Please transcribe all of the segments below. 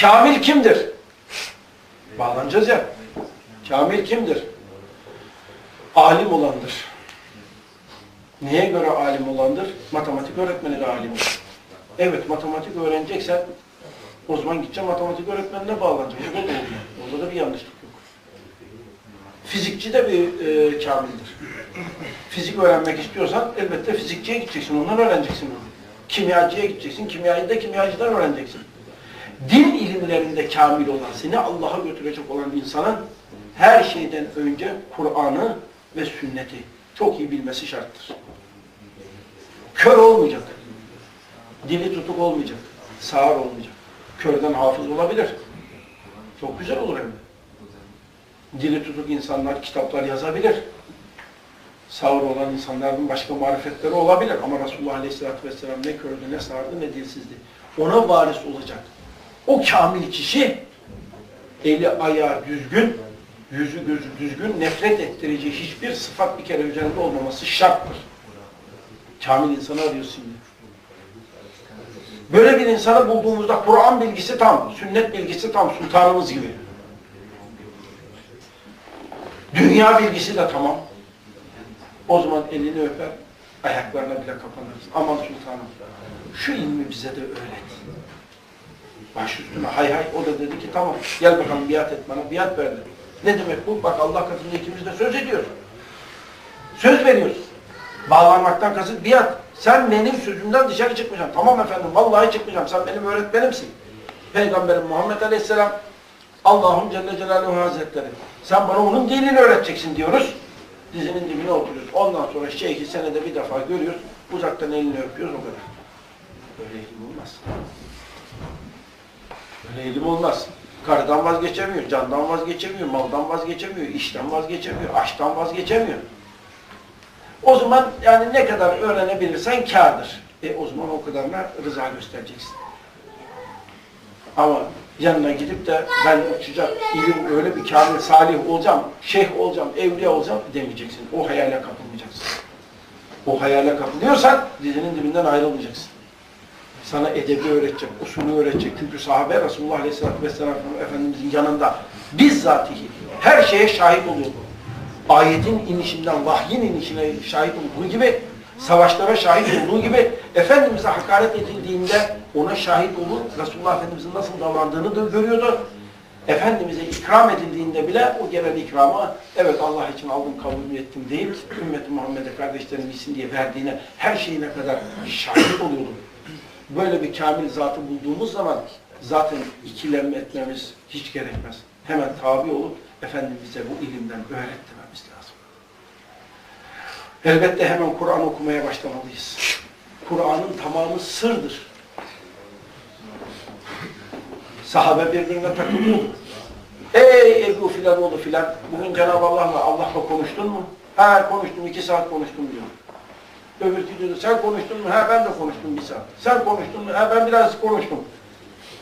Kamil kimdir? Bağlanacağız ya. Kamil kimdir? Alim olandır. Neye göre alim olandır? Matematik öğretmeni de alimdir. Evet, matematik öğreneceksen o zaman gideceğim matematik öğretmenine bağlanacağım. O da oluyor. Orada da bir yanlışlık yok. Fizikçi de bir e, kamildir. Fizik öğrenmek istiyorsan elbette fizikçiye gideceksin, ondan öğreneceksin. Kimyacıya gideceksin, kimyayı da kimyacıdan öğreneceksin. Din ilimlerinde kamil olan, seni Allah'a götürecek olan insanın her şeyden önce Kur'an'ı ve sünneti çok iyi bilmesi şarttır. Kör olmayacak. Dili tutuk olmayacak. Sağır olmayacak. Körden hafız olabilir. Çok güzel olur hem de. Dili tutuk insanlar kitaplar yazabilir. Sağır olan insanların başka marifetleri olabilir. Ama Resulullah Aleyhisselatü Vesselam ne kördü, ne sağırdı, ne dilsizdi. Ona varis olacak. O kamil kişi eli ayağı düzgün, yüzü gözü düzgün, nefret ettirici hiçbir sıfat bir kere üzerinde olmaması şarttır. Kamil insanı şimdi. Böyle bir insanı bulduğumuzda Kur'an bilgisi tam, sünnet bilgisi tam, sultanımız gibi. Dünya bilgisi de tamam. O zaman elini öper, ayaklarına bile kapanırız. Aman sultanım, şu ilmi bize de öğret. Baş üstüne hay hay, o da dedi ki tamam, gel bakalım biat et bana, biat verdi. Ne demek bu? Bak Allah katında ikimiz de söz ediyoruz. Söz veriyoruz. Bağlanmaktan kasıt biat. Sen benim sözümden dışarı çıkmayacaksın. Tamam efendim, vallahi çıkmayacağım. Sen benim öğretmenimsin. Peygamberim Muhammed Aleyhisselam, Allah'ım Celle Celaluhu Hazretleri. Sen bana onun dinini öğreteceksin diyoruz. Dizinin dibine oturuyoruz. Ondan sonra şeyhi senede bir defa görüyoruz. Uzaktan elini öpüyoruz o kadar. Böyle ilim olmaz. Böyle ilim olmaz. Karıdan vazgeçemiyor, candan vazgeçemiyor, maldan vazgeçemiyor, işten vazgeçemiyor, aşktan vazgeçemiyor. O zaman yani ne kadar öğrenebilirsen kârdır. E o zaman o kadarına rıza göstereceksin. Ama yanına gidip de ben uçacak, ilim öyle bir kamil salih olacağım, şeyh olacağım, evliya olacağım demeyeceksin. O hayale kapılmayacaksın. O hayale kapılıyorsan dizinin dibinden ayrılmayacaksın. Sana edebi öğretecek, usulü öğretecek. Çünkü sahabe Resulullah Aleyhisselatü Vesselam Efendimizin yanında bizzatihi her şeye şahit oluyordu. Ayetin inişinden, vahyin inişine şahit olduğu gibi, savaşlara şahit olduğu gibi, Efendimiz'e hakaret edildiğinde ona şahit olup Resulullah Efendimiz'in nasıl davrandığını da görüyordu. Efendimiz'e ikram edildiğinde bile o gelen ikramı evet Allah için aldım kabul ettim değil, ümmeti Muhammed'e kardeşlerim bilsin diye verdiğine her şeyine kadar şahit oluyordum. Böyle bir kamil zatı bulduğumuz zaman zaten ikilenme etmemiz hiç gerekmez. Hemen tabi olup Efendimiz'e bu ilimden öğretmemiz lazım. Elbette hemen Kur'an okumaya başlamalıyız. Kur'an'ın tamamı sırdır. Sahabe birbirine takılıyordu. Ey Ebu filan oğlu filan, bugün Cenab-ı Allah'la Allah'la konuştun mu? Ha konuştum, iki saat konuştum diyor. Öbürkü diyordu, sen konuştun mu? Ha ben de konuştum bir saat. Sen konuştun mu? Ha ben biraz konuştum.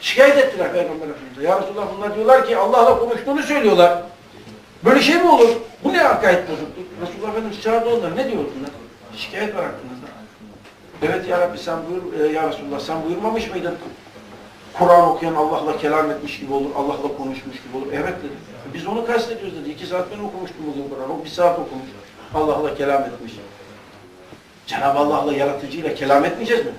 Şikayet ettiler Peygamber Efendimiz'e. Ya Resulallah bunlar diyorlar ki Allah'la konuştuğunu söylüyorlar. Böyle şey mi olur? Bu ne hakayet bozukluk? Resulullah Efendimiz çağırdı onları. Ne diyor bunlar? Şikayet var aklınızda. Evet ya Rabbi sen buyur, e, ya Resulullah sen buyurmamış mıydın? Kur'an okuyan Allah'la kelam etmiş gibi olur, Allah'la konuşmuş gibi olur. Evet dedi. Biz onu kastediyoruz dedi. İki saat ben okumuştum bugün Kur'an. O bir saat okumuş. Allah'la kelam etmiş. Cenab-ı Allah'la yaratıcıyla kelam etmeyeceğiz mi?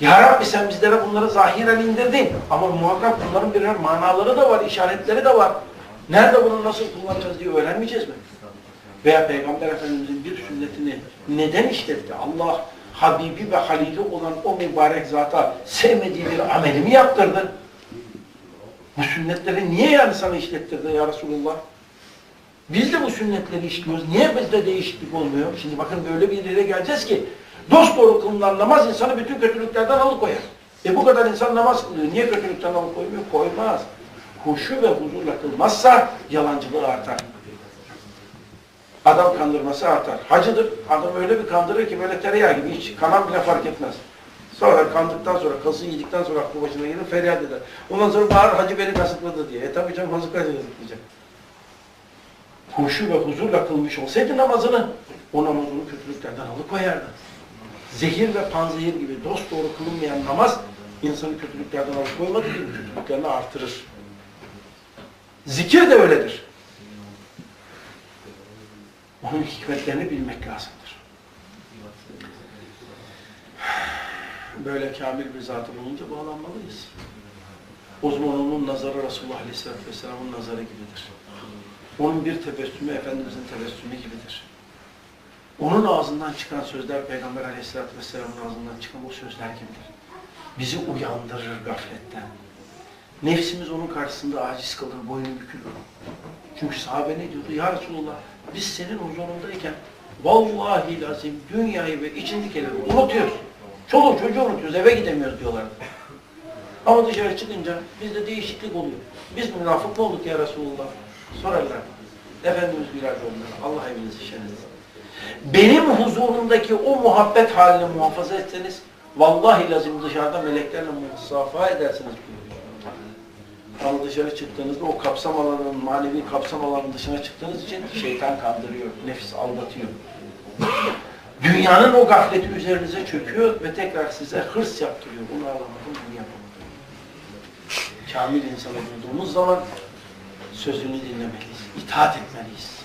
Ya Rabbi sen bizlere bunları zahiren indirdin. Ama muhakkak bunların birer manaları da var, işaretleri de var. Nerede bunu nasıl kullanacağız diye öğrenmeyeceğiz mi? Veya Peygamber Efendimizin bir sünnetini neden işletti? Allah Habibi ve Halili olan o mübarek zata sevmediği bir amelimi yaptırdı. Bu sünnetleri niye yani sana işlettirdi ya Resulullah? Biz de bu sünnetleri işliyoruz. Niye bizde değişiklik olmuyor? Şimdi bakın böyle bir yere geleceğiz ki dost doğru kılınan namaz insanı bütün kötülüklerden alıkoyar. E bu kadar insan namaz kılıyor. Niye kötülükten alıkoymuyor? Koymaz. Huşu ve huzurla kılmazsa yalancılığı artar. Adam kandırması artar. Hacıdır. Adam öyle bir kandırır ki böyle tereyağı gibi hiç kanan bile fark etmez. Sonra kandıktan sonra, kası yedikten sonra aklı başına gelir feryat eder. Ondan sonra bağırır hacı beni kasıtladı diye. E tabi canım kaçırdık diyecek huşu ve huzurla kılmış olsaydı namazını, o namazını kötülüklerden alıkoyardı. Zehir ve panzehir gibi dost doğru kılınmayan namaz, İnsanı kötülüklerden alıkoymadığı gibi kötülüklerini artırır. Zikir de öyledir. Onun hikmetlerini bilmek lazımdır. Böyle kamil bir zatı bulunca bağlanmalıyız. O onun nazarı Resulullah Aleyhisselatü Vesselam'ın nazarı gibidir. Onun bir tebessümü Efendimizin tebessümü gibidir. Onun ağzından çıkan sözler Peygamber Aleyhisselatü Vesselam'ın ağzından çıkan o sözler gibidir. Bizi uyandırır gafletten. Nefsimiz onun karşısında aciz kalır, boynu bükülür. Çünkü sahabe ne diyordu? Ya Resulullah biz senin huzurundayken vallahi lazım dünyayı ve içindekileri unutuyoruz. Çoluğu çocuğu unutuyoruz, eve gidemiyoruz diyorlardı. Ama dışarı çıkınca bizde değişiklik oluyor. Biz münafık olduk ya Resulullah? Sorarlar. Efendimiz gülerdi onlara. Allah evinizi şeriniz. Benim huzurumdaki o muhabbet halini muhafaza etseniz vallahi lazım dışarıda meleklerle musafa edersiniz. Ama dışarı çıktığınızda o kapsam alanının, manevi kapsam alanının dışına çıktığınız için şeytan kandırıyor, nefis aldatıyor. Dünyanın o gafleti üzerinize çöküyor ve tekrar size hırs yaptırıyor. Bunu alamadım, bunu yapamadım. Kamil insanı bulduğumuz zaman sözünü dinlemeliyiz, itaat etmeliyiz.